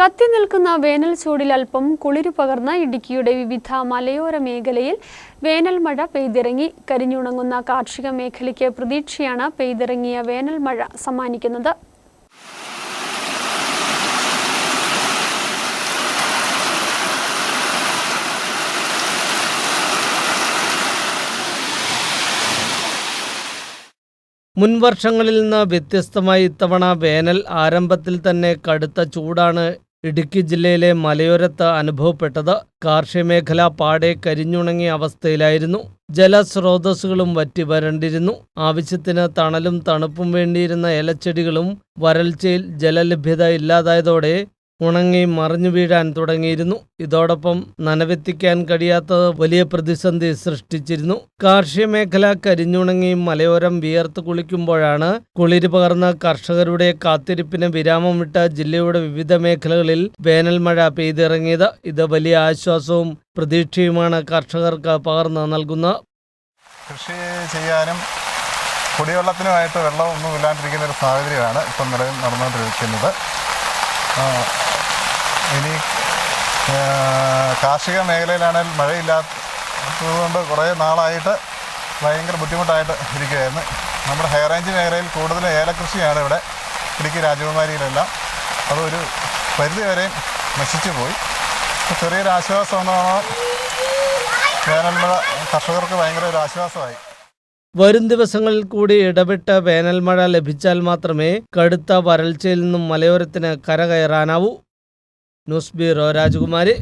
കത്തി നിൽക്കുന്ന വേനൽ ചൂടിൽ അല്പം കുളിരു പകർന്ന ഇടുക്കിയുടെ വിവിധ മലയോര മേഖലയിൽ വേനൽ മഴ പെയ്തിറങ്ങി. കരിഞ്ഞുണങ്ങുന്ന കാർഷിക മേഖലയ്ക്ക് പ്രതീക്ഷയാണ് പെയ്തിറങ്ങിയ വേനൽ മഴ സമ്മാനിക്കുന്നത്. മുൻവർഷങ്ങളിൽ നിന്ന് വ്യത്യസ്തമായി ഇത്തവണ വേനൽ ആരംഭത്തിൽ തന്നെ കടുത്ത ചൂടാണ് ഇടുക്കി ജില്ലയിലെ മലയോരത്ത് അനുഭവപ്പെട്ടത് കാർഷിക മേഖല പാടെ കരിഞ്ഞുണങ്ങിയ അവസ്ഥയിലായിരുന്നു. ജലസ്രോതസ്സുകളും വറ്റി വരണ്ടിരുന്നു. ആവശ്യത്തിന് തണലും തണുപ്പും വേണ്ടിയിരുന്ന ഇലച്ചെടികളും വരൾച്ചയിൽ ജലലഭ്യത ഇല്ലാതായതോടെ ഉണങ്ങി മറിഞ്ഞു വീഴാൻ തുടങ്ങിയിരുന്നു. ഇതോടൊപ്പം നനവെത്തിക്കാൻ കഴിയാത്തത് വലിയ പ്രതിസന്ധി സൃഷ്ടിച്ചിരുന്നു. കാർഷിക മേഖല കരിഞ്ഞുണങ്ങി മലയോരം വിയർത്ത് കുളിക്കുമ്പോഴാണ് കുളിര് പകർന്ന കർഷകരുടെ കാത്തിരിപ്പിന് വിരാമം വിരാമമിട്ട ജില്ലയുടെ വിവിധ മേഖലകളിൽ വേനൽ മഴ പെയ്തിറങ്ങിയത്. ഇത് വലിയ ആശ്വാസവും പ്രതീക്ഷയുമാണ് കർഷകർക്ക് പകർന്നു നൽകുന്നത്. കൃഷി ചെയ്യാനും കുടിവെള്ളത്തിനുമായിട്ട് വെള്ളം ഒന്നും ഇല്ലാണ്ടിരിക്കുന്ന ഒരു സാഹചര്യമാണ് ഇപ്പം നിലവിൽ നടന്നുകൊണ്ടിരിക്കുന്നത്. ഇനി കാർഷിക മേഖലയിലാണെങ്കിൽ മഴയില്ലാത്തതുകൊണ്ട് കുറേ നാളായിട്ട് ഭയങ്കര ബുദ്ധിമുട്ടായിട്ട് ഇരിക്കുകയായിരുന്നു. നമ്മുടെ ഹൈറേഞ്ച് മേഖലയിൽ കൂടുതൽ ഏലകൃഷിയാണ് ഇവിടെ ഇടുക്കി രാജകുമാരിയിലെല്ലാം. അതൊരു പരിധി വരെയും നശിച്ചു പോയി. ചെറിയൊരു ആശ്വാസം എന്നാണ് വേനൽമഴ കർഷകർക്ക് ഭയങ്കര ഒരു ആശ്വാസമായി. വരും ദിവസങ്ങളിൽ കൂടി ഇടപെട്ട വേനൽ മഴ ലഭിച്ചാൽ മാത്രമേ കടുത്ത വരൾച്ചയിൽ നിന്നും മലയോരത്തിന് കരകയറാനാവൂ. ന്യൂസ് ബ്യൂറോ രാജകുമാരി.